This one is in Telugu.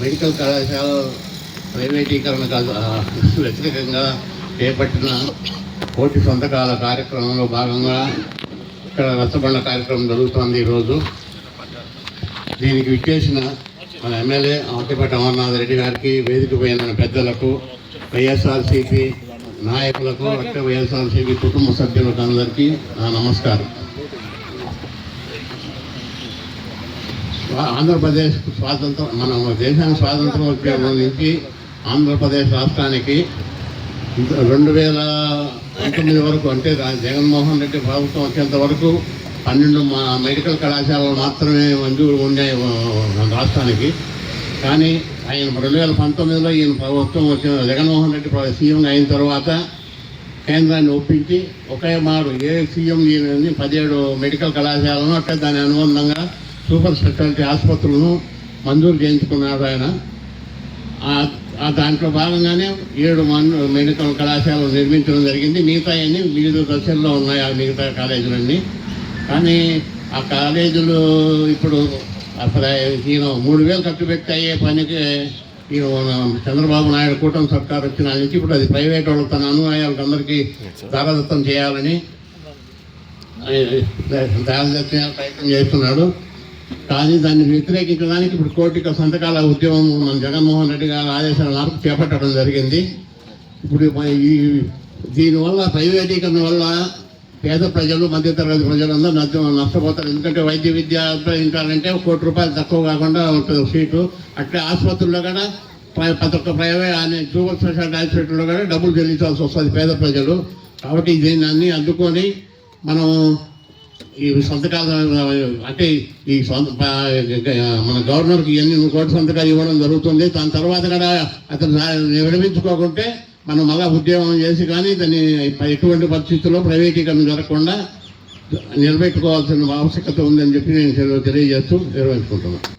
మెడికల్ కళాశాల ప్రైవేటీకరణకు వ్యతిరేకంగా చేపట్టిన కోటి సొంతకాల కార్యక్రమంలో భాగంగా ఇక్కడ రచ్చబండ కార్యక్రమం జరుగుతోంది ఈరోజు. దీనికి విచ్చేసిన మన ఎమ్మెల్యే ఆంటిపేట అమర్నాథ్ రెడ్డి గారికి వేదిక పోయిన పెద్దలకు వైఎస్ఆర్సీపీ నాయకులకు అట్టే వైఎస్ఆర్సీపీ కుటుంబ సభ్యులకు అందరికీ నా నమస్కారం. ఆంధ్రప్రదేశ్ స్వాతంత్రం మన దేశానికి స్వాతంత్రం వచ్చే నుంచి ఆంధ్రప్రదేశ్ రాష్ట్రానికి రెండు వేల పంతొమ్మిది వరకు అంటే జగన్మోహన్ రెడ్డి ప్రభుత్వం వచ్చేంత వరకు పన్నెండు మా మెడికల్ కళాశాలలు మాత్రమే మంజూరు ఉండే రాష్ట్రానికి. కానీ ఆయన రెండు వేల పంతొమ్మిదిలో ఈయన ప్రభుత్వం వచ్చిన జగన్మోహన్ రెడ్డి సీఎం అయిన తర్వాత కేంద్రాన్ని ఒప్పించి ఒకే మారు ఏ సీఎం ఈయనని పదిహేడు మెడికల్ కళాశాలను అంటే దాని అనుబంధంగా సూపర్ స్పెషాలిటీ ఆసుపత్రులను మంజూరు చేయించుకున్నాడు ఆయన. ఆ- దాంట్లో భాగంగానే ఏడు మన్ మెడికల్ కళాశాలలు నిర్మించడం జరిగింది. మిగతా అన్ని వివిధ దశల్లో ఉన్నాయి ఆ మిగతా కాలేజీలన్నీ. కానీ ఆ కాలేజీలు ఇప్పుడు అసలు ఈయన మూడు వేలు ఖర్చు పెట్టి అయ్యే పనికి ఈయన చంద్రబాబు నాయుడు కూటమి సర్కార్ వచ్చిన నుంచి ఇప్పుడు అది ప్రైవేట్ వాళ్ళు తన అనుయాయులకు అందరికీ దారదత్తం చేయాలని దారదత్తం ప్రయత్నం చేస్తున్నాడు. కానీ దాన్ని వ్యతిరేకించడానికి ఇప్పుడు కోటిక సంతకాల ఉద్యమం మన జగన్మోహన్ రెడ్డి గారి ఆదేశాల మేరకు చేపట్టడం జరిగింది. ఇప్పుడు ఈ దీనివల్ల ప్రైవేటీకరణ వల్ల పేద ప్రజలు మధ్యతరగతి ప్రజలందరూ నష్టం నష్టపోతారు. ఎందుకంటే వైద్య విద్య అభ్యసించాలంటే కోటి రూపాయలు తక్కువ కాకుండా ఉంటుంది సీటు. అట్లే ఆసుపత్రుల్లో కూడా ప్రతి ఒక్క ప్రైవేట్ అనే సూపర్ స్పెషాలిటీ హాస్పిటల్లో కూడా డబ్బులు చెల్లించాల్సి వస్తుంది పేద ప్రజలు. కాబట్టి దీన్ని అన్ని అడ్డుకొని మనం ఈ సంతకాలు అంటే ఈ సొంత మన గవర్నర్కి ఎన్ని కోటి సంతకాలు ఇవ్వడం జరుగుతుంది. దాని తర్వాత కూడా అతను విడమించుకోకుంటే మనం మళ్ళా ఉద్యోగం చేసి కానీ దాన్ని ఎటువంటి పరిస్థితుల్లో ప్రైవేటీకరణ జరగకుండా నిలబెట్టుకోవాల్సిన ఆవశ్యకత ఉందని చెప్పి నేను తెలియజేస్తూ నిర్వహించుకుంటున్నాను.